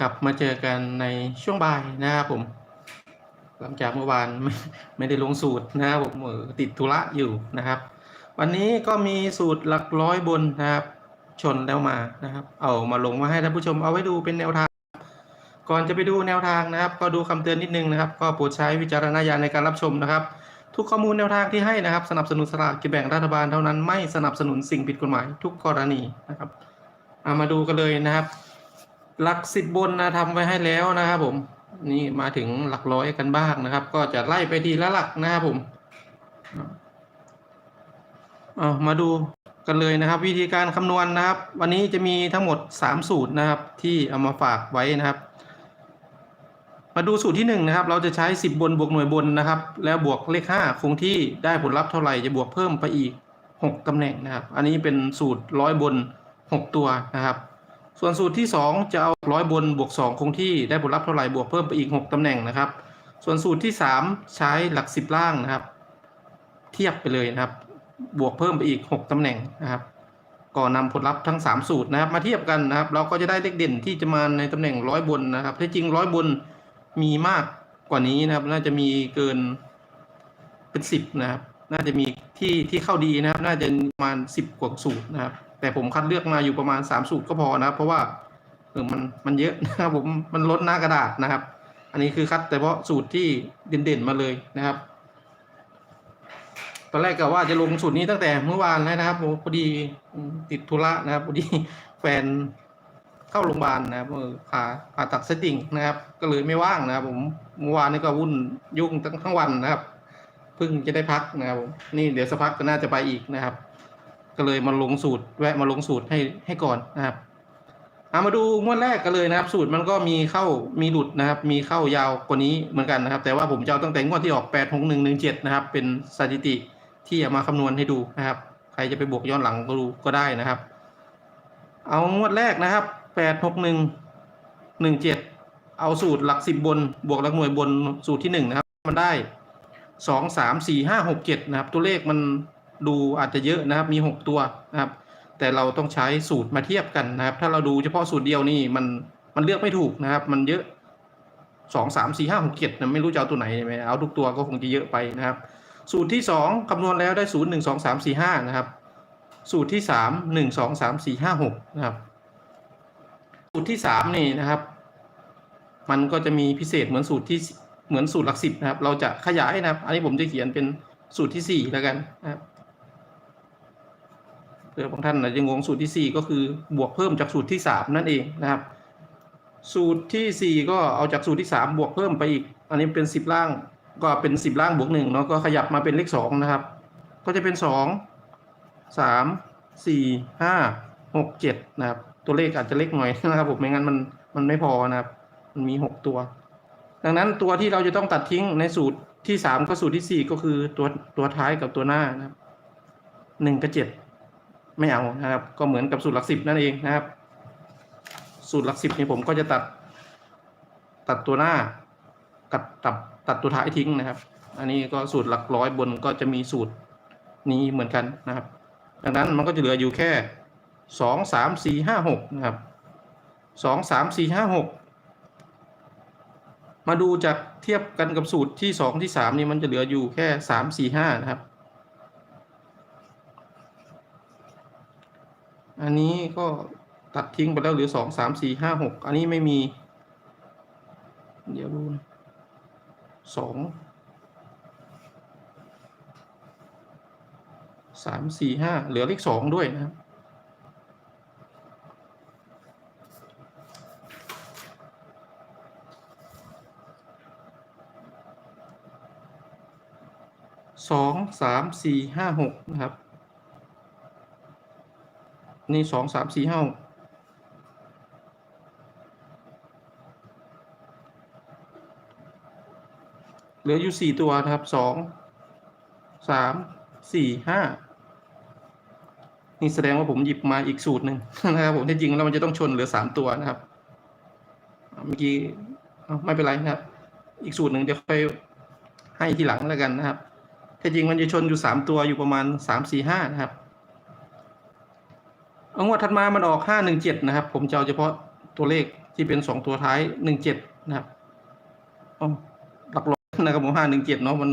กลับมาเจอกันในช่วงบ่ายนะครับผม หลังจากเมื่อวานไม่ไมได้ลงสูตรนะครับผมติดธุระอยู่นะครับ วันนี้ก็มีสูตรหลักร้อยบนนะครับ ชนแล้วมานะครับ เอามาลงมาให้ท่านผู้ชมเอาไว้ดูเป็นแนวทาง ก่อนจะไปดูแนวทางนะครับ ก็ดูคำเตือนนิดนึงนะครับ ก็โปรดใช้วิจารณญาณในการรับชมนะครับ ทุกข้อมูลแนวทางที่ให้นะครับ สนับสนุนสลากกินแบ่งรัฐบาลเท่านั้นไม่สนับสนุนสิ่งผิดกฎหมายทุกกรณีนะครับเอามาดูกันเลยนะครับ หลักสิบบนนะทำไว้ให้แล้วนะครับผมนี่มาถึงหลักร้อยกันบ้างนะครับ ก็จะไล่ไปทีละหลักนะครับผมเอามาดูกันเลยนะครับ วิธีการคำนวณนะครับ วันนี้จะมีทั้งหมด 3 สูตรนะครับ ที่เอามาฝากไว้นะครับ มาดูสูตรที่1นะครับ เราจะใช้ 10 บนบวกหน่วยบนนะครับ แล้วบวกเลข5คงที่ได้ผลลัพธ์เท่าไหร่จะบวกเพิ่มไปอีก 6ตำแหน่งนะครับ อันนี้เป็นสูตรร้อยบน 6 ตัวนะครับ ส่วนสูตรที่ 2 จะเอาร้อยบนบวก2คงที่ได้ผลลัพธ์เท่าไหร่บวกเพิ่มไปอีก 6ตำแหน่งนะครับ ส่วนสูตรที่ 3 ใช้หลัก 10 ล่างนะครับ เทียบไปเลยนะครับ บวกเพิ่มไปอีก 6ตำแหน่งนะครับก็นำผลลัพธ์ทั้ง 3 สูตรนะครับ มาเทียบกันนะครับ เราก็จะได้เลขเด่นที่จะมาในตำแหน่งร้อยบนนะครับที่จริงร้อยบนมีมากกว่านี้นะครับ น่าจะมีเกินเป็นสิบนะครับ น่าจะมีที่ที่เข้าดีนะครับ น่าจะประมาณสิบกว่าสูตรนะครับ แต่ผมคัดเลือกมาอยู่ประมาณสามสูตรก็พอนะครับ เพราะว่าเออมันมันเยอะนะครับผมมันลดหน้ากระดาษนะครับ อันนี้คือคัดแต่เพาะสูตรที่เด่นๆมาเลยนะครับ ตอนแรกก็ว่าจะลงสูตรนี้ตั้งแต่เมื่อวานแล้วนะครับพอดีติดธุระนะครับพอดีแฟนเข้าโรงพยาบาลนะครับผ่าผ่าตัดสติ่งนะครับ ก็เลยไม่ว่างนะครับ ผมเมื่อวานนี้ก็วุ่นยุ่งทั้งทั้งวันนะครับเพิ่งจะได้พักนะครับผมนี่เดี๋ยวสักพักก็น่าจะไปอีกนะครับ ก็เลยมาลงสูตรแวะมาลงสูตรให้ให้ก่อนนะครับเอามาดูงวดแรกกันเลยนะครับ สูตรมันก็มีเข้ามีหลุดนะครับ มีเข้ายาวกว่านี้เหมือนกันนะครับ แต่ว่าผมจะเอาตั้งแต่งวดที่ออกแปดหกหนึ่งหนึ่งเจ็ดนะครับ เป็นสถิติที่เอามาคำนวณให้ดูนะครับ ใครจะไปบวกย้อนหลังก็ดูก็ได้นะครับ เอางวดแรกนะครับแปดหกหนึ่งหนึ่งเจ็ดเอาสูตรหลักสิบบน บวกหลักหน่วยบนสูตรที่หนึ่งนะครับ มันได้สองสามสี่ห้าหกเจ็ดนะครับ ตัวเลขมัน ดูอาจจะเยอะนะครับมีหกตัวนะครับ แต่เราต้องใช้สูตรมาเทียบกันนะครับ ถ้าเราดูเฉพาะสูตรเดียวนี่มันมันเลือกไม่ถูกนะครับ มันเยอะสองสามสี่ห้าหกเจ็ดนะไม่รู้จะเอาตัวไหนใช่ไหมเอาทุกตัวก็คงจะเยอะไปนะครับ สูตรที่สองคำนวณแล้วได้ศูนย์หนึ่งสองสามสี่ห้านะครับ สูตรที่สามหนึ่งสองสามสี่ห้าหกนะครับ สูตรที่สามนี่นะครับ มันก็จะมีพิเศษเหมือนสูตรที่เหมือนสูตรหลักสิบนะครับ เราจะขยายนะครับ อันนี้ผมจะเขียนเป็นสูตรที่สี่แล้วกันนะครับ บางท่านอาจจะงงสูตรที่สี่ก็คือบวกเพิ่มจากสูตรที่สามนั่นเองนะครับ สูตรที่สี่ก็เอาจากสูตรที่สามบวกเพิ่มไปอีก อันนี้เป็นสิบล่างก็เป็นสิบล่างบวกหนึ่งเนาะก็ขยับมาเป็นเลขสองนะครับ ก็จะเป็นสองสามสี่ห้าหกเจ็ดนะครับตัวเลขอาจจะเล็กหน่อยนะครับผมไม่งั้นมันมันไม่พอนะครับมันมีหกตัว ดังนั้นตัวที่เราจะต้องตัดทิ้งในสูตรที่สามก็สูตรที่สี่ก็คือตัวตัวท้ายกับตัวหน้านะครับหนึ่งกับเจ็ด ไม่เอานะครับ ก็เหมือนกับสูตรหลักสิบนั่นเองนะครับ สูตรหลักสิบนี่ผมก็จะตัด ตัดตัวหน้ากับตัดตัดตัวท้ายทิ้งนะครับ อันนี้ก็สูตรหลักร้อยบนก็จะมีสูตรนี้เหมือนกันนะครับ ดังนั้นมันก็จะเหลืออยู่แค่สองสามสี่ห้าหกนะครับสองสามสี่ห้าหกมาดูจากเทียบกันกับสูตรที่สองที่สามนี่มันจะเหลืออยู่แค่สามสี่ห้านะครับ อันนี้ก็ตัดทิ้งไปแล้วเหลือสองสามสี่ห้าหกอันนี้ไม่มี เดี๋ยวดูนะสองสามสี่ห้าเหลือเลขสองด้วยนะครับสองสามสี่ห้าหกนะครับ นี่สองสามสี่ห้าเหลืออยู่สี่ตัวนะครับสองสามสี่ห้านี่แสดงว่าผมหยิบมาอีกสูตรหนึ่งนะครับผมที่จริงแล้วมันจะต้องชนเหลือสามตัวนะครับเมื่อกี้ไม่เป็นไรนะครับ อีกสูตรหนึ่งเดี๋ยวค่อยให้ทีหลังแล้วกันนะครับที่จริงมันจะชนอยู่สามตัวอยู่ประมาณสามสี่ห้านะครับ งวดถัดมามันออกห้าหนึ่งเจ็ดนะครับ ผมจะเอาเฉพาะตัวเลขที่เป็นสองตัวท้ายหนึ่งเจ็ดนะครับอ๋อหลักร้อยนะครับผมห้าหนึ่งเจ็ดเนาะมัน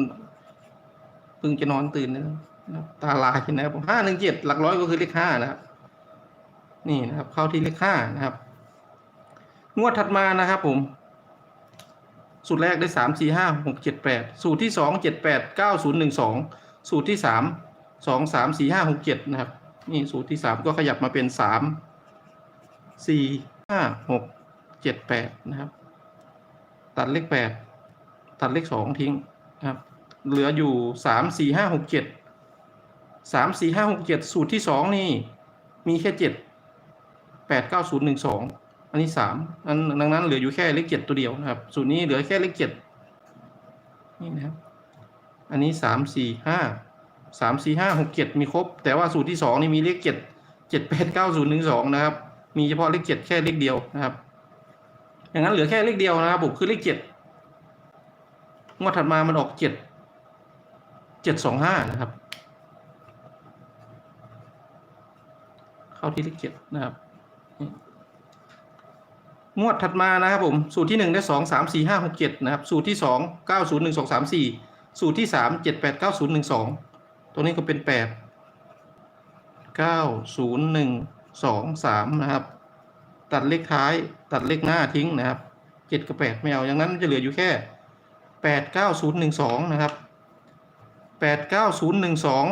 เพิ่งจะนอนตื่นนะครับตาลายนะครับผมห้าหนึ่งเจ็ดหลักร้อยก็คือเลขห้านะครับ นี่นะครับ เข้าที่เลขห้านะครับ งวดถัดมานะครับ ผม สูตรแรกได้สามสี่ห้าหกเจ็ดแปดสูตรที่สองเจ็ดแปดเก้าศูนย์หนึ่งสองสูตรที่สามสองสามสี่ห้าหกเจ็ดนะครับ นี่สูตรที่สามก็ขยับมาเป็นสามสี่ห้าหกเจ็ดแปดนะครับ ตัดเลขแปดตัดเลขสองทิ้งนะครับ เหลืออยู่สามสี่ห้าหกเจ็ดสามสี่ห้าหกเจ็ดสูตรที่สองนี่ มีแค่เจ็ดแปดเก้าศูนย์หนึ่งสองอันนี้สามอันดังนั้นเหลืออยู่แค่เลขเจ็ดตัวเดียวนะครับ สูตรนี้เหลือแค่เลขเจ็ดนี่นะครับ อันนี้สามสี่ห้า สามสี่ห้าหกเจ็ดมีครบ แต่ว่าสูตรที่สองนี่มีเลขเจ็ดเจ็ดแปดเก้าศูนย์หนึ่งสองนะครับ มีเฉพาะเลขเจ็ดแค่เลขเดียวนะครับ อย่างนั้นเหลือแค่เลขเดียวนะครับผมคือเลขเจ็ดงวดถัดมามันออกเจ็ดเจ็ดสองห้านะครับ เข้าที่เลขเจ็ดนะครับงวดถัดมานะครับผมสูตรที่หนึ่งได้สองสามสี่ห้าหกเจ็ดนะครับ สูตรที่สองเก้าศูนย์หนึ่งสองสามสี่สูตรที่สามเจ็ดแปดเก้าศูนย์หนึ่งสอง ตัวนี้ก็เป็นแปดเก้าศูนย์หนึ่งสองสามนะครับ ตัดเลขท้ายตัดเลขหน้าทิ้งนะครับเจ็ดกับแปดไม่เอาอย่างนั้นมันจะเหลืออยู่แค่แปดเก้าศูนย์หนึ่งสองนะครับแปดเก้าศูนย์หนึ่งสอง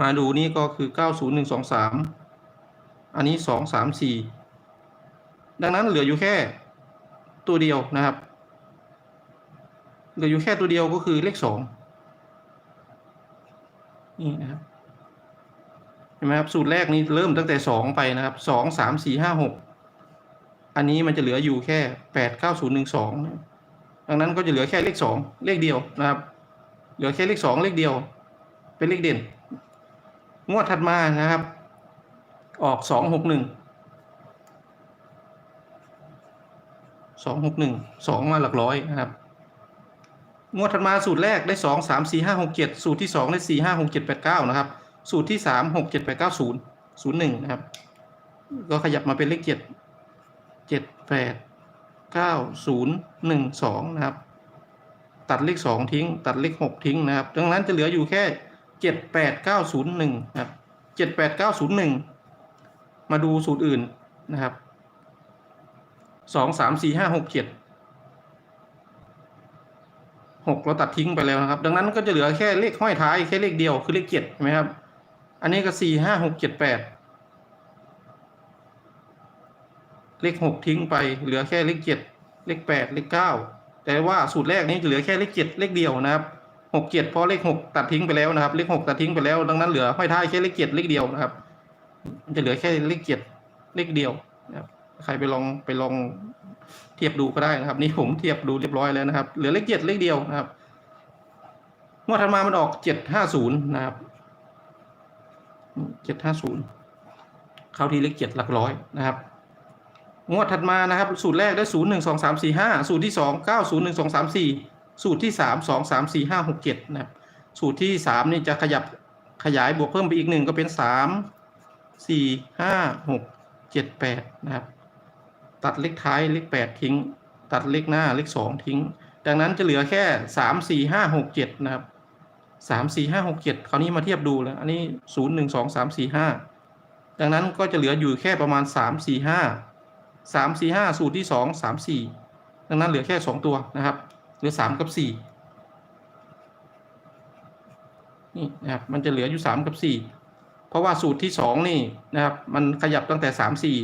มาดูนี่ก็คือเก้าศูนย์หนึ่งสองสามอันนี้สองสามสี่ดังนั้นเหลืออยู่แค่ตัวเดียวนะครับ เหลืออยู่แค่ตัวเดียวก็คือเลขสอง นี่นะครับเห็นไหมครับสูตรแรกนี้เริ่มตั้งแต่สองไปนะครับสองสามสี่ห้าหกอันนี้มันจะเหลืออยู่แค่แปดเก้าศูนย์หนึ่งสองดังนั้นก็จะเหลือแค่เลขสองเลขเดียวนะครับ เหลือแค่เลขสองเลขเดียว เป็นเลขเด่น งวดถัดมานะครับ ออกสองหกหนึ่งสองหกหนึ่งสองมาหลักร้อยนะครับ งวดถัดมาสูตรแรกได้สองสามสี่ห้าหกเจ็ดสูตรที่สองได้สี่ห้าหกเจ็ดแปดเก้านะครับ สูตรที่สามหกเจ็ดแปดเก้าศูนย์ศูนย์หนึ่งนะครับ ก็ขยับมาเป็นเลขเจ็ดเจ็ดแปดเก้าศูนย์หนึ่งสองนะครับ ตัดเลขสองทิ้ง ตัดเลขหกทิ้งนะครับ ดังนั้นจะเหลืออยู่แค่เจ็ดแปดเก้าศูนย์หนึ่งครับเจ็ดแปดเก้าศูนย์หนึ่งมาดูสูตรอื่นนะครับสองสามสี่ห้าหกเจ็ด หกเราตัดทิ้งไปแล้วนะครับ ดังนั้นก็จะเหลือแค่เลขห้อยท้ายแค่เลขเดียวคือเลขเจ็ดใช่ไหมครับ อันนี้ก็สี่ห้าหกเจ็ดแปดเลขหกทิ้งไปเหลือแค่เลขเจ็ดเลขแปดเลขเก้าแต่ว่าสูตรแรกนี้จะเหลือแค่เลขเจ็ดเลขเดียวนะครับหกเจ็ดเพราะเลขหกตัดทิ้งไปแล้วนะครับ เลขหกตัดทิ้งไปแล้ว ดังนั้นเหลือห้อยท้ายแค่เลขเจ็ดเลขเดียวนะครับจะเหลือแค่เลขเจ็ดเลขเดียวนะครับใครไปลองไปลอง เทียบดูก็ได้นะครับ นี่ผมเทียบดูเรียบร้อยแล้วนะครับเหลือเลขเจ็ดเลขเดียวนะครับงวดถัดมามันออกเจ็ดห้าศูนย์นะครับเจ็ดห้าศูนย์เข้าที่เลขเจ็ดหลักร้อยนะครับงวดถัดมานะครับ สูตรแรกได้ศูนย์หนึ่งสองสามสี่ห้าสูตรที่สองเก้าศูนย์หนึ่งสองสามสี่สูตรที่สามสองสามสี่ห้าหกเจ็ดนะครับสูตรที่สามนี่จะขยับขยายบวกเพิ่มไปอีกหนึ่งก็เป็นสามสี่ห้าหกเจ็ดแปดนะครับ ตัดเลขท้ายเลขแปดทิ้ง ตัดเลขหน้าเลขสองทิ้ง ดังนั้นจะเหลือแค่สามสี่ห้าหกเจ็ดนะครับสามสี่ห้าหกเจ็ดคราวนี้มาเทียบดูแล้ว อันนี้ศูนย์หนึ่งสองสามสี่ห้าดังนั้นก็จะเหลืออยู่แค่ประมาณสามสี่ห้าสามสี่ห้าสูตรที่สองสามสี่ดังนั้นเหลือแค่สองตัวนะครับ เหลือสามกับสี่นี่นะครับมันจะเหลืออยู่สามกับสี่เพราะว่าสูตรที่สองนี่นะครับ มันขยับตั้งแต่สามสี่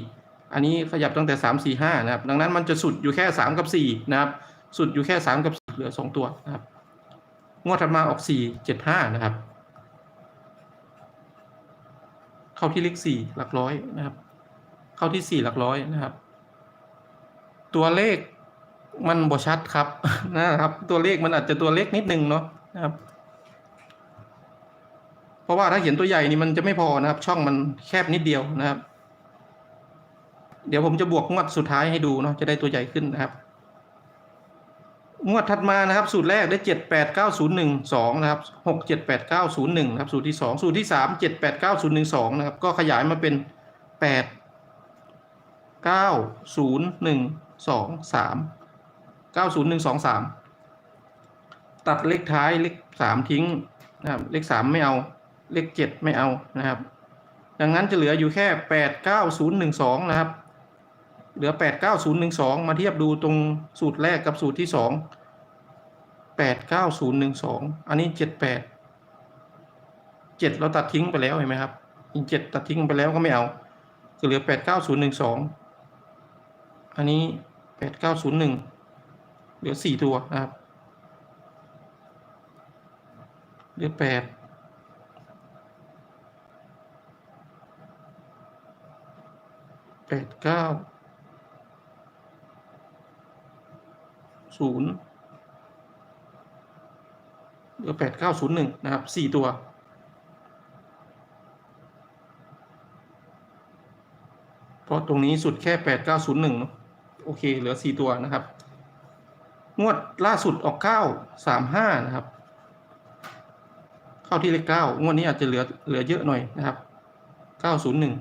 อันนี้ขยับตั้งแต่สามสี่ห้านะครับ ดังนั้นมันจะสุดอยู่แค่สามกับสี่นะครับ สุดอยู่แค่สามกับเหลือสองตัวนะครับ งวดถัดมาออกสี่เจ็ดห้านะครับ เข้าที่เลขสี่หลักร้อยนะครับ เข้าที่สี่หลักร้อยนะครับ ตัวเลขมันบ่ชัดครับนะครับ ตัวเลขมันอาจจะตัวเล็กนิดนึงเนาะนะครับ เพราะว่าถ้าเขียนตัวใหญ่นี่มันจะไม่พอนะครับ ช่องมันแคบนิดเดียวนะครับ เดี๋ยวผมจะบวกงวดสุดท้ายให้ดูเนาะจะได้ตัวใหญ่ขึ้นนะครับ งวดถัดมานะครับ สูตรแรกได้เจ็ดแปดเก้าศูนย์หนึ่งสองนะครับหกเจ็ดแปดเก้าศูนย์หนึ่งนะครับสูตรที่สองสูตรที่สามเจ็ดแปดเก้าศูนย์หนึ่งสองนะครับ ก็ขยายมาเป็นแปดเก้าศูนย์หนึ่งสองสามเก้าศูนย์หนึ่งสองสามตัดเลขท้ายเลขสามทิ้งนะครับ เลขสามไม่เอาเลขเจ็ดไม่เอานะครับ ดังนั้นจะเหลืออยู่แค่แปดเก้าศูนย์หนึ่งสองนะครับ เหลือแปดเก้าศูนย์หนึ่งสองมาเทียบดูตรงสูตรแรกกับสูตรที่สองแปดเก้าศูนย์หนึ่งสองอันนี้เจ็ดแปดเจ็ดเราตัดทิ้งไปแล้วเห็นไหมครับอีกเจ็ดตัดทิ้งไปแล้วก็ไม่เอาก็เหลือแปดเก้าศูนย์หนึ่งสองอันนี้แปดเก้าศูนย์หนึ่งเหลือสี่ตัวนะครับเหลือแปดแปดเก้า ศูนย์เหลือแปดเก้าศูนย์หนึ่งนะครับสี่ตัว เพราะตรงนี้สุดแค่แปดเก้าศูนย์หนึ่งโอเค เหลือสี่ตัวนะครับ งวดล่าสุดออกเก้าสามห้านะครับ เข้าที่เลขเก้างวดนี้อาจจะเหลือเหลือเยอะหน่อยนะครับเก้าศูนย์หนึ่ง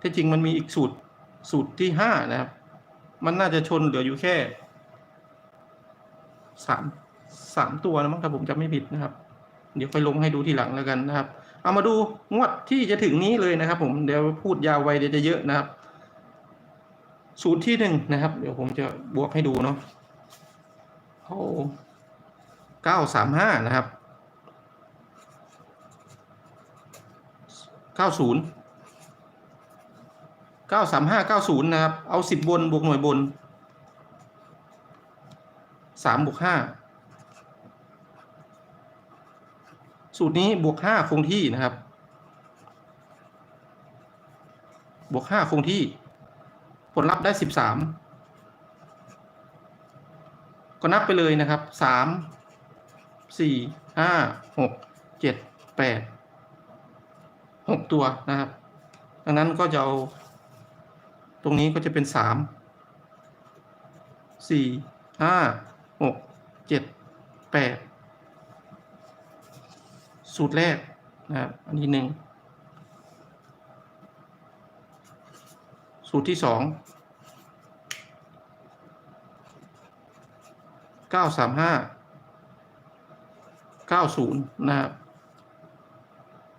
ที่จริงมันมีอีกสูตรสูตรที่ห้านะครับ มันน่าจะชนเหลืออยู่แค่ สามสามตัวนะมั้งถ้าผมจำไม่ผิดนะครับ เดี๋ยวค่อยลงให้ดูทีหลังแล้วกันนะครับ เอามาดูงวดที่จะถึงนี้เลยนะครับ ผมเดี๋ยวพูดยาวไปเดี๋ยวจะเยอะนะครับ สูตรที่หนึ่งนะครับ เดี๋ยวผมจะบวกให้ดูเนาะเอาเก้าสามห้านะครับเก้าศูนย์เก้าสามห้าเก้าศูนย์นะครับ เอาสิบบนบวกหน่วยบน สามบวกห้าสูตรนี้บวกห้าคงที่นะครับ บวกห้าคงที่ ผลลัพธ์ได้สิบสามก็นับไปเลยนะครับสามสี่ห้าหกเจ็ดแปดหกตัวนะครับ ดังนั้นก็จะเอา ตรงนี้ก็จะเป็นสามสี่ห้า หกเจ็ดแปดสูตรแรกนะครับอันนี้หนึ่งสูตรที่สองเก้าสามห้าเก้าศูนย์นะครับ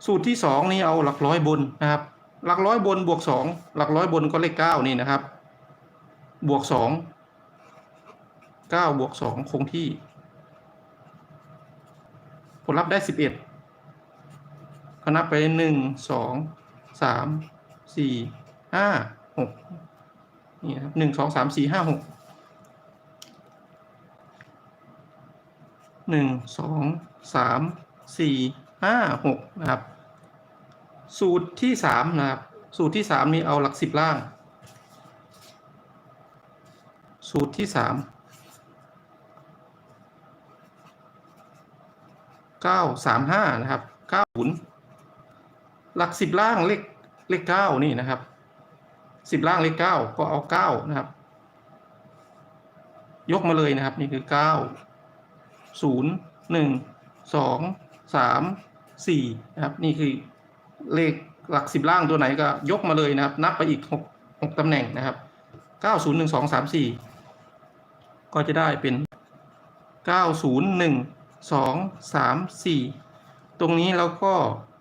สูตรที่สองนี่เอาหลักร้อยบนนะครับ หลักร้อยบนบวกสองหลักร้อยบนก็เลขเก้านี่นะครับ บวกสอง เก้าบวกสองคงที่ ผลลัพธ์ได้สิบเอ็ดก็นับไปหนึ่งสองสามสี่ห้าหกนี่ครับหนึ่งสองสามสี่ห้าหกหนึ่งสองสามสี่ห้าหกนะครับ สูตรที่สามนะครับ สูตรที่สามนี่เอาหลักสิบล่าง สูตรที่สาม เก้าสามห้านะครับเก้าศูนย์หลักสิบล่างเลขเลขเก้านี่นะครับสิบล่างเลขเก้าก็เอาเก้านะครับ ยกมาเลยนะครับ นี่คือเก้าศูนย์หนึ่งสองสามสี่นะครับ นี่คือเลขหลักสิบล่างตัวไหนก็ยกมาเลยนะครับ นับไปอีกหกหกตำแหน่งนะครับเก้าศูนย์หนึ่งสองสามสี่ก็จะได้เป็นเก้าศูนย์หนึ่ง สองสามสี่ตรงนี้เราก็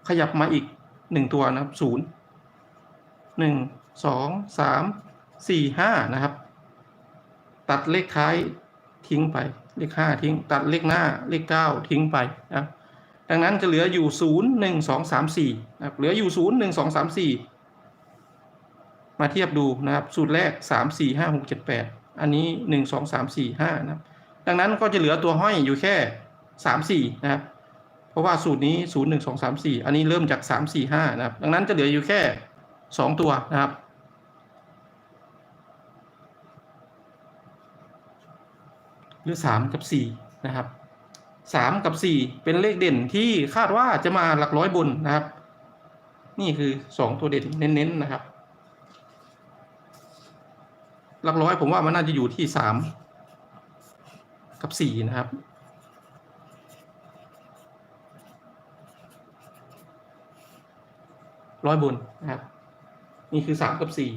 ขยับมาอีกหนึ่งตัวนะครับศูนย์หนึ่งสองสามสี่ห้านะครับ ตัดเลขท้ายทิ้งไป เลขห้าทิ้ง ตัดเลขหน้าเลขเก้าทิ้งไปนะครับดังนั้นจะเหลืออยู่ศูนย์หนึ่งสองสามสี่นะครับเหลืออยู่ศูนย์หนึ่งสองสามสี่มาเทียบดูนะครับ สูตรแรกสามสี่ห้าหกเจ็ดแปดอันนี้หนึ่งสองสามสี่ห้านะครับ ดังนั้นก็จะเหลือตัวห้อยอยู่แค่ สามสี่นะครับ เพราะว่าสูตรนี้ศูนย์หนึ่งสองสามสี่อันนี้เริ่มจากสามสี่ห้านะครับ ดังนั้นจะเหลืออยู่แค่สองตัวนะครับ หรือสามกับสี่นะครับสามกับสี่เป็นเลขเด่นที่คาดว่าจะมาหลักร้อยบนนะครับ นี่คือสองตัวเด่นเน้นๆนะครับ หลักร้อยผมว่ามันน่าจะอยู่ที่สามกับสี่นะครับ ร้อยบนนะครับ นี่คือสามกับสี่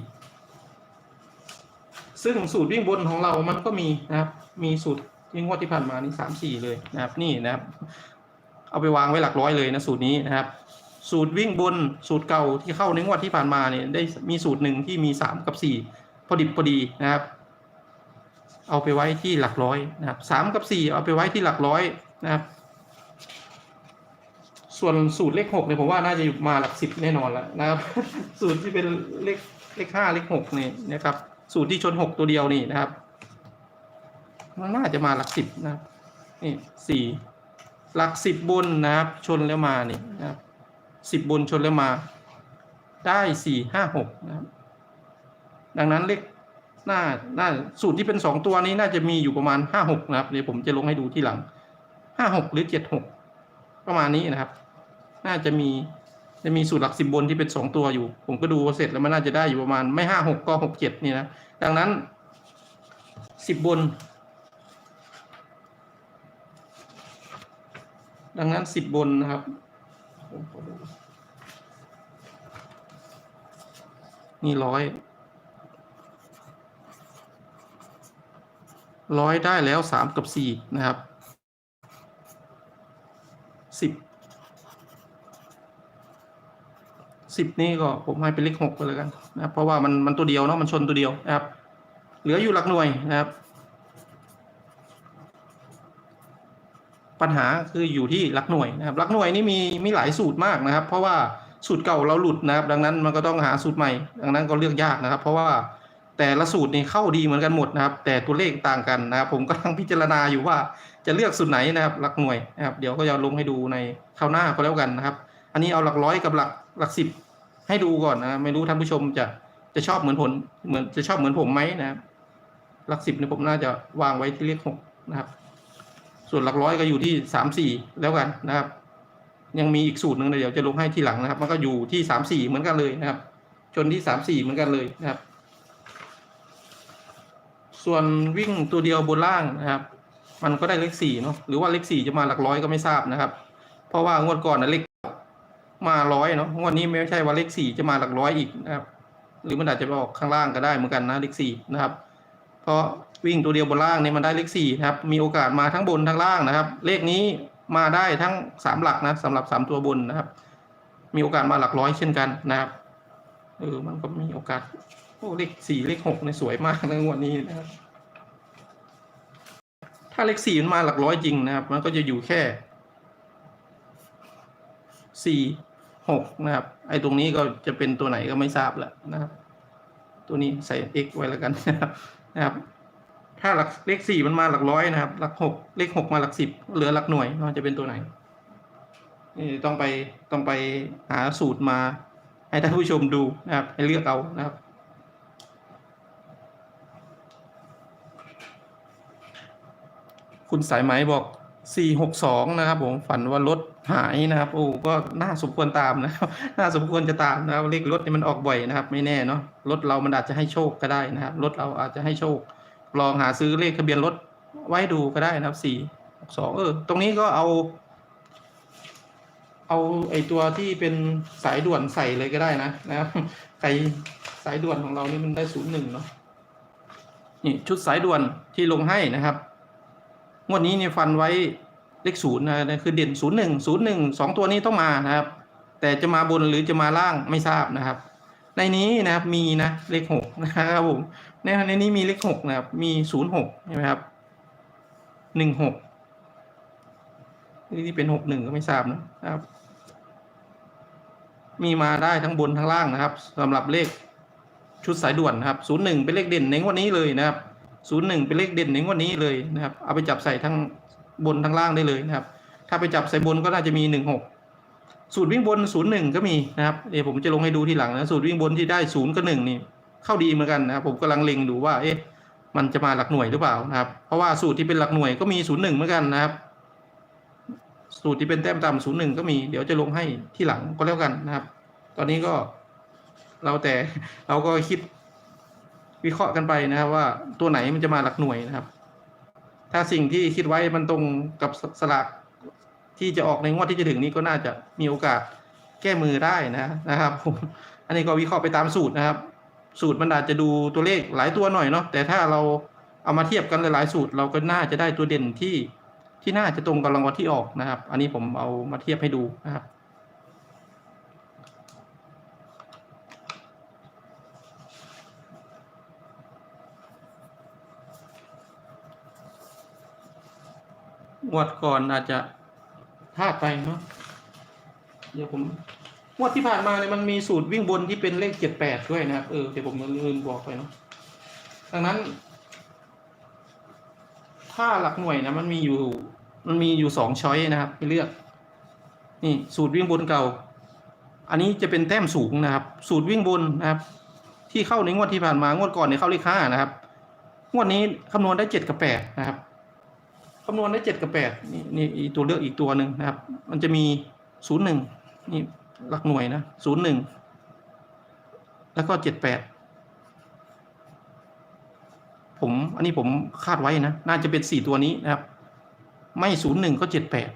ซึ่งสูตรวิ่งบนของเรามันก็มีนะครับ มีสูตรที่งวดที่ผ่านมานี่สามสี่เลยนะครับ นี่นะครับ เอาไปวางไว้หลักร้อยเลยนะสูตรนี้นะครับ สูตรวิ่งบนสูตรเก่าที่เข้าในงวดที่ผ่านมาเนี่ยได้มีสูตรหนึ่งที่มีสามกับสี่พอดิบพอดีนะครับ เอาไปไว้ที่หลักร้อยนะครับสามกับสี่เอาไปไว้ที่หลักร้อยนะครับ ส่วนสูตรเลขหกเนี่ยผมว่าน่าจะอยู่มาหลักสิบแน่นอนแล้วนะครับ สูตรที่เป็นเลขเลขห้าเลขหกนี่นะครับ สูตรที่ชนหกตัวเดียวนี่นะครับมันน่าจะมาหลักสิบนะครับนี่สี่หลักสิบบนนะครับ ชนแล้วมานี่นะครับสิบบนชนแล้วมา ได้สี่ห้าหกนะครับ ดังนั้นเลขหน้าหน้าสูตรที่เป็นสองตัวนี้น่าจะมีอยู่ประมาณห้าหกนะครับเดี๋ยวผมจะลงให้ดูที่หลังห้าหกหรือเจ็ดหกประมาณนี้นะครับ น่าจะมีจะมีสูตรหลักสิบบนที่เป็นสองตัวอยู่ ผมก็ดูเสร็จแล้วมันน่าจะได้อยู่ประมาณไม่ห้าหกก็หกเจ็ดนี่นะ ดังนั้นสิบบน ดังนั้นสิบบนนะครับ นี่ร้อยร้อยได้แล้วสามกับสี่นะครับสิบ สิบนี่ก็ผมให้เป็นเลขหกไปเลยกันนะครับ เพราะว่ามันมันตัวเดียวเนาะมันชนตัวเดียวนะครับ เหลืออยู่หลักหน่วยนะครับ ปัญหาคืออยู่ที่หลักหน่วยนะครับหลักหน่วยนี่มีมีหลายสูตรมากนะครับ เพราะว่าสูตรเก่าเราหลุดนะครับ ดังนั้นมันก็ต้องหาสูตรใหม่ ดังนั้นก็เลือกยากนะครับ เพราะว่าแต่ละสูตรนี่เข้าดีเหมือนกันหมดนะครับ แต่ตัวเลขต่างกันนะครับ ผมกำลังพิจารณาอยู่ว่าจะเลือกสูตรไหนนะครับ หลักหน่วยนะครับ เดี๋ยวก็จะลงให้ดูในคราวหน้าก็แล้วกันนะครับ อันนี้เอาหลักร้อยกับหลัก หลักสิบให้ดูก่อนนะ ไม่รู้ท่านผู้ชมจะจะชอบเหมือนผลเหมือนจะชอบเหมือนผมไหมนะครับหลักสิบเนี่ยผมน่าจะวางไว้ที่เลขหกนะครับ ส่วนหลักร้อยก็อยู่ที่สามสี่แล้วกันนะครับ ยังมีอีกสูตรหนึ่งเดี๋ยวจะลงให้ทีหลังนะครับ มันก็อยู่ที่สามสี่เหมือนกันเลยนะครับ จนที่สามสี่เหมือนกันเลยนะครับ ส่วนวิ่งตัวเดียวบนล่างนะครับ มันก็ได้เลขสี่เนาะหรือว่าเลขสี่จะมาหลักร้อยก็ไม่ทราบนะครับ เพราะว่างวดก่อนนะเลข มาร้อยเนาะงวดนี้ไม่ใช่ว่าเลขสี่จะมาหลักร้อยอีกนะครับ หรือมันอาจจะไปออกข้างล่างก็ได้เหมือนกันนะเลขสี่นะครับ เพราะวิ่งตัวเดียวบนล่างเนี่ยมันได้เลขสี่นะครับ มีโอกาสมาทั้งบนทั้งล่างนะครับ เลขนี้มาได้ทั้งสามหลักนะสำหรับสามตัวบนนะครับ มีโอกาสมาหลักร้อยเช่นกันนะครับเออมันก็มีโอกาสโอ้เลขสี่เลขหกเนี่ยสวยมากในงวดนี้นะครับ ถ้าเลขสี่มันมาหลักร้อยจริงนะครับ มันก็จะอยู่แค่สี่ หกนะครับ ไอ้ตรงนี้ก็จะเป็นตัวไหนก็ไม่ทราบแล้วนะครับ ตัวนี้ใส่ x ไว้แล้วกันนะครับนะครับ ถ้าหลักเลขสี่มันมาหลักร้อยนะครับ หลักหกเลขหกมาหลักสิบเหลือหลักหน่วยมันจะเป็นตัวไหนนี่ต้องไปต้องไปหาสูตรมา ให้ท่านผู้ชมดูนะครับ ให้เลือกเอานะครับคุณสายไหมบอก 462นะครับ ผมฝันว่ารถหายนะครับโอ้ก็น่าสมควรตามนะครับน่าสมควรจะตามนะครับเลขรถนี่มันออกบ่อยนะครับ ไม่แน่เนาะรถเรามันอาจจะให้โชคก็ได้นะครับรถเราอาจจะให้โชค ลองหาซื้อเลขทะเบียนรถไว้ดูก็ได้นะครับ462เออ ตรงนี้ก็เอา เอาไอตัวที่เป็นสายด่วนใส่เลยก็ได้นะนะครับใครสายด่วนของเรานี่มันได้ศูนย์หนึ่งเนาะนี่ชุดสายด่วนที่ลงให้นะครับ งวดนี้เนี่ยฟันไว้เลขศูนย์นะคือเด่นศูนย์หนึ่งศูนย์หนึ่งสองตัวนี้ต้องมานะครับ แต่จะมาบนหรือจะมาล่างไม่ทราบนะครับ ในนี้นะครับมีนะเลขหกนะครับผมในในนี้มีเลขหกนะครับ มีศูนย์หกใช่ไหมครับหนึ่งหกนี่เป็นหกหนึ่งก็ไม่ทราบนะครับ มีมาได้ทั้งบนทั้งล่างนะครับสำหรับเลขชุดสายด่วนนะครับศูนย์หนึ่งเป็นเลขเด่นในงวดนี้เลยนะครับ ศูนย์หนึ่งเป็นเลขเด่นในงวดนี้เลยนะครับ เอาไปจับใส่ทั้งบนทั้งล่างได้เลยนะครับ ถ้าไปจับใส่บนก็น่าจะมีหนึ่งหกสูตรวิ่งบนศูนย์หนึ่งก็มีนะครับ เดี๋ยวผมจะลงให้ดูทีหลังนะ สูตรวิ่งบนที่ได้ศูนย์กับหนึ่งนี่เข้าดีเหมือนกันนะครับ ผมกำลังเล็งดูว่า เอ๊ะ มันจะมาหลักหน่วยหรือเปล่านะครับ เพราะว่าสูตรที่เป็นหลักหน่วยก็มีศูนย์หนึ่งเหมือนกันนะครับ สูตรที่เป็นแต้มต่ำศูนย์หนึ่งก็มี เดี๋ยวจะลงให้ที่หลังก็แล้วกันนะครับ ตอนนี้ก็เราแต่เราก็คิด วิเคราะห์กันไปนะครับ ว่าตัวไหนมันจะมาหลักหน่วยนะครับ ถ้าสิ่งที่คิดไว้มันตรงกับสสลากที่จะออกในงวดที่จะถึงนี้ก็น่าจะมีโอกาสแก้มือได้นะนะครับผมอันนี้ก็วิเคราะห์ไปตามสูตรนะครับ สูตรมันอาจจะดูตัวเลขหลายตัวหน่อยเนาะแต่ถ้าเราเอามาเทียบกันหลายๆสูตร เราก็น่าจะได้ตัวเด่นที่ที่น่าจะตรงกับรางวัลที่ออกนะครับ อันนี้ผมเอามาเทียบให้ดูนะครับ งวดก่อนอาจจะพลาดไปเนาะเดี๋ยวผมงวดที่ผ่านมาเนี่ยมันมีสูตรวิ่งบนที่เป็นเลขเจ็ดแปดด้วยนะครับ เออเดี๋ยวผมลืมบอกไปเนาะดังนั้น ถ้าหลักหน่วยนะมันมีอยู่ มันมีอยู่สองช้อยนะครับให้เลือก นี่สูตรวิ่งบนเก่า อันนี้จะเป็นแต้มสูงนะครับ สูตรวิ่งบนนะครับ ที่เข้าในงวดที่ผ่านมางวดก่อนเนี่ยเข้าเลขห้านะครับ งวดนี้คำนวณได้เจ็ดกับแปดนะครับ คำนวณได้เจ็ดกับแปดนี่นี่ตัวเลือกอีกตัวหนึ่งนะครับ มันจะมีศูนย์หนึ่งนี่หลักหน่วยนะศูนย์หนึ่งแล้วก็เจ็ดแปดผมอันนี้ผมคาดไว้นะ น่าจะเป็นสี่ตัวนี้นะครับ ไม่ศูนย์หนึ่งก็เจ็ดแปด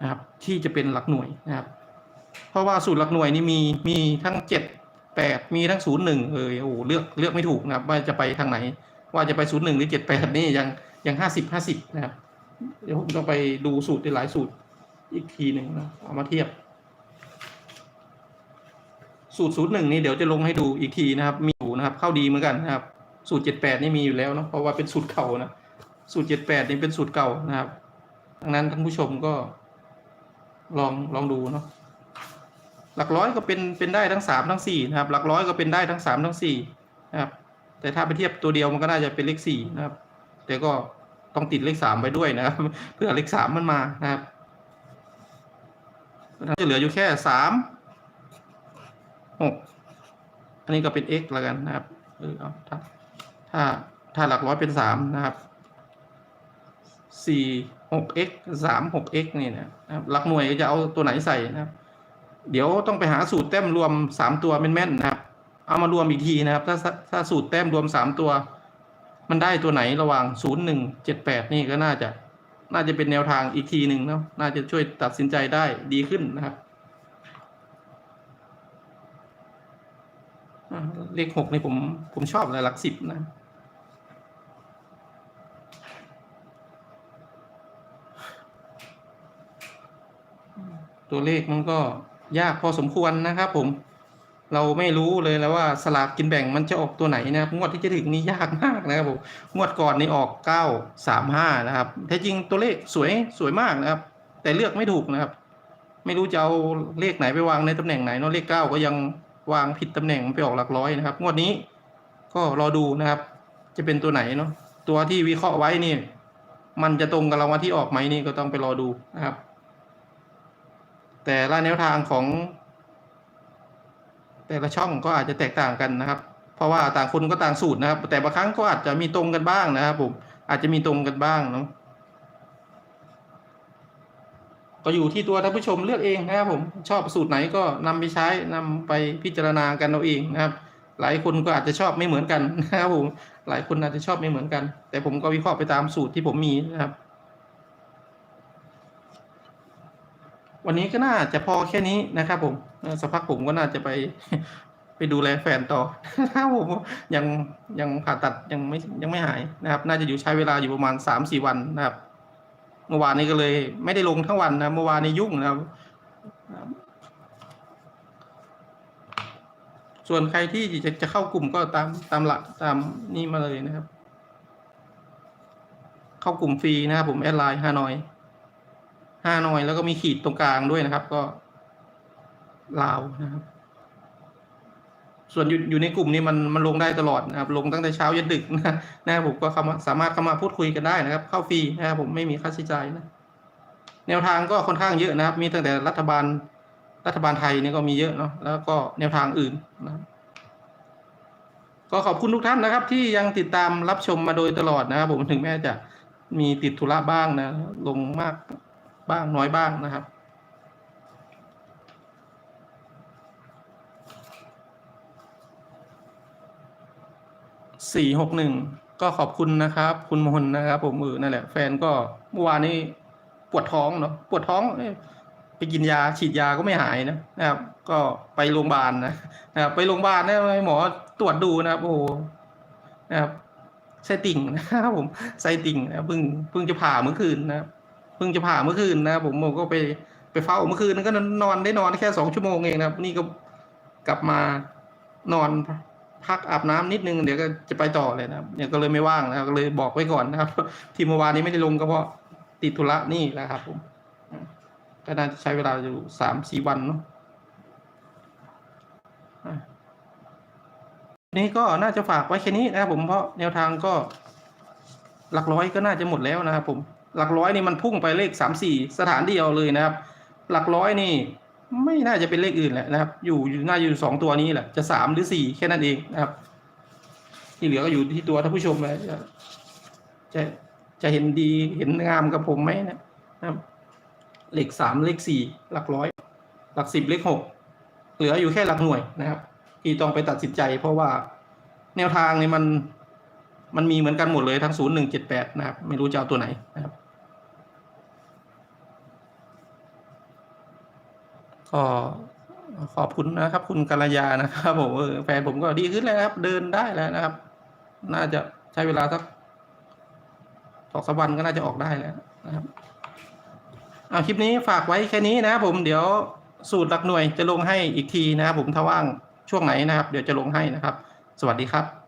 นะครับ ที่จะเป็นหลักหน่วยนะครับ เพราะว่าสูตรหลักหน่วยนี่มีมีทั้งเจ็ดแปดมีทั้งศูนย์หนึ่งเออโอ้โหเลือกเลือกไม่ถูกนะครับ ว่าจะไปทางไหน ว่าจะไปศูนย์หนึ่งหรือเจ็ดแปดนี่ยังยังห้าสิบห้าสิบนะครับ เดี๋ยวผมต้องไปดูสูตรในหลายสูตรอีกทีหนึ่งนะเอามาเทียบ สูตรสูตรหนึ่งนี่เดี๋ยวจะลงให้ดูอีกทีนะครับ มีอยู่นะครับ เข้าดีเหมือนกันนะครับ สูตรเจ็ดแปดนี่มีอยู่แล้วเนาะเพราะว่าเป็นสูตรเก่านะสูตรเจ็ดแปดนี่เป็นสูตรเก่านะครับดังนั้นท่านผู้ชมก็ลองลองดูเนาะหลักร้อยก็เป็นเป็นได้ทั้งสามทั้งสี่นะครับ หลักร้อยก็เป็นได้ทั้งสามทั้งสี่นะครับ แต่ถ้าไปเทียบตัวเดียวมันก็น่าจะเป็นเลขสี่นะครับ แต่ก็ ต้องติดเลขสามไปด้วยนะครับ เพื่อเลขสามมันมานะครับจะเหลืออยู่แค่สามหกอันนี้ก็เป็น x แล้วกันนะครับเออถ้าถ้าถ้าหลักร้อยเป็นสามนะครับสี่หก x สามหก x นี่นะครับหลักหน่วยจะเอาตัวไหนใส่นะครับ เดี๋ยวต้องไปหาสูตรแต้มรวมสามตัวแม่นๆนะครับ เอามารวมอีกทีนะครับ ถ้าถ้าสูตรแต้มรวมสามตัว มันได้ตัวไหนระหว่างศูนย์หนึ่งเจ็ดแปดนี่ก็น่าจะ น่าจะเป็นแนวทางอีกทีหนึ่งเนาะน่าจะช่วยตัดสินใจได้ดีขึ้นนะครับเลขหกนี่ผมผมชอบเลยหลักสิบนะ ตัวเลขมันก็ยากพอสมควรนะครับผม เราไม่รู้เลยแล้วว่าสลากกินแบ่งมันจะออกตัวไหนนะครับงวดที่จะถึงนี้ยากมากนะครับผมงวดก่อนนี่ออกเก้าสามห้านะครับแท้จริงตัวเลขสวยสวยมากนะครับ แต่เลือกไม่ถูกนะครับ ไม่รู้จะเอาเลขไหนไปวางในตำแหน่งไหนเนาะเลขเก้าก็ยังวางผิดตำแหน่งไปออกหลักร้อยนะครับ งวดนี้ก็รอดูนะครับ จะเป็นตัวไหนเนาะตัวที่วิเคราะห์ไว้นี่ มันจะตรงกับรางวัลที่ออกไหมนี่ก็ต้องไปรอดูนะครับ แต่ละแนวทางของ แต่ละช่องก็อาจจะแตกต่างกันนะครับ เพราะว่าต่างคนก็ต่างสูตรนะครับ แต่บางครั้งก็อาจจะมีตรงกันบ้างนะครับผมอาจจะมีตรงกันบ้างเนาะก็อยู่ที่ตัวท่านผู้ชมเลือกเองนะครับผมชอบสูตรไหนก็นำไปใช้นำไปพิจารณากันเอาเองนะครับ หลายคนก็อาจจะชอบไม่เหมือนกันนะครับผมหลายคนอาจจะชอบไม่เหมือนกัน แต่ผมก็วิเคราะห์ไปตามสูตรที่ผมมีนะครับ วันนี้ก็น่าจะพอแค่นี้นะครับ ผมสักพักผมก็น่าจะไปไปดูแลแฟนต่อนะครับผมยังยังผ่าตัดยังไม่ยังไม่หายนะครับ น่าจะอยู่ใช้เวลาอยู่ประมาณสามสี่วันนะครับ เมื่อวานนี้ก็เลย ไม่ได้ลงทั้งวันนะเมื่อวานนี้ยุ่งนะครับ ส่วนใครที่จะจะเข้ากลุ่มก็ตามตามหลักตามนี่มาเลยนะครับ เข้ากลุ่มฟรีนะครับผมแอดไลน์ฮานอย ฮาหน่อยแล้วก็มีขีดตรงกลางด้วยนะครับ ก็ลาวนะครับ ส่วนอยู่อยู่ในกลุ่มนี้มันมันลงได้ตลอดนะครับ ลงตั้งแต่เช้ายันดึกนะนะผมก็เข้ามาสามารถเข้ามาพูดคุยกันได้นะครับ เข้าฟรีนะครับผมไม่มีค่าใช้จ่ายนะแนวทางก็ค่อนข้างเยอะนะครับ มีตั้งแต่รัฐบาลรัฐบาลไทยนี่ก็มีเยอะเนาะแล้วก็แนวทางอื่นนะครับก็ขอบคุณทุกท่านนะครับ ที่ยังติดตามรับชมมาโดยตลอดนะครับ ผมถึงแม้จะมีติดธุระบ้างนะ ลงมาก บ้างน้อยบ้างนะครับ สี่หกหนึ่งก็ขอบคุณนะครับ คุณมนนะครับ ผมเออนั่นแหละ แฟนก็เมื่อวานนี้ปวดท้องเนาะปวดท้องไปกินยาฉีดยาก็ไม่หายนะนะครับ ก็ไปโรงพยาบาลนะนะครับ ไปโรงพยาบาลนะหมอตรวจดูนะครับโอ้โหนะครับไส้ติ่งนะครับผมไส้ติ่งนะเพิ่งเพิ่งจะผ่าเมื่อคืนนะครับ พิ่งจะผ่าเมื่อคืนนะครับผมผมก็ไปไปเฝ้าเมื่อคืนก็นอนได้นอนแค่สองชั่วโมงเองนะครับ นี่ก็กลับมานอนพักอาบน้ำนิดนึงเดี๋ยวก็จะไปต่อเลยนะครับเนี่ยก็เลยไม่ว่างนะครับก็เลยบอกไว้ก่อนนะครับ ที่เมื่อวานนี้ไม่ได้ลงก็เพราะติดธุระนี่แหละครับ ผมก็น่าจะใช้เวลาอยู่สามสี่วันเนาะนี่ก็น่าจะฝากไว้แค่นี้นะครับผมเพราะแนวทางก็หลักร้อยก็น่าจะหมดแล้วนะครับผม หลักร้อยนี่มันพุ่งไปเลขสามสี่สถานเดียวเลยนะครับ หลักร้อยนี่ไม่น่าจะเป็นเลขอื่นแหละนะครับ อยู่อยู่น่าอยู่สองตัวนี้แหละจะสามหรือสี่แค่นั้นเองนะครับ ที่เหลือก็อยู่ที่ตัวท่านผู้ชมเลยจะจะจะเห็นดีเห็นงามกับผมไหมนะครับ เลขสามเลขสี่หลักร้อย หลักสิบเลขหกเหลืออยู่แค่หลักหน่วยนะครับ ที่ต้องไปตัดสินใจ เพราะว่าแนวทางนี่มันมันมีเหมือนกันหมดเลยทั้งศูนย์หนึ่งเจ็ดแปดนะครับ ไม่รู้จะเอาตัวไหนนะครับ ก็ขอบคุณนะครับ คุณกัลยานะครับผมเออแฟนผมก็ดีขึ้นแล้วครับ เดินได้แล้วนะครับ น่าจะใช้เวลาสักสองสามวันก็น่าจะออกได้แล้วนะครับเอาคลิปนี้ฝากไว้แค่นี้นะครับผมเดี๋ยวสูตรหลักหน่วยจะลงให้อีกทีนะครับผมถ้าว่างช่วงไหนนะครับ เดี๋ยวจะลงให้นะครับ สวัสดีครับ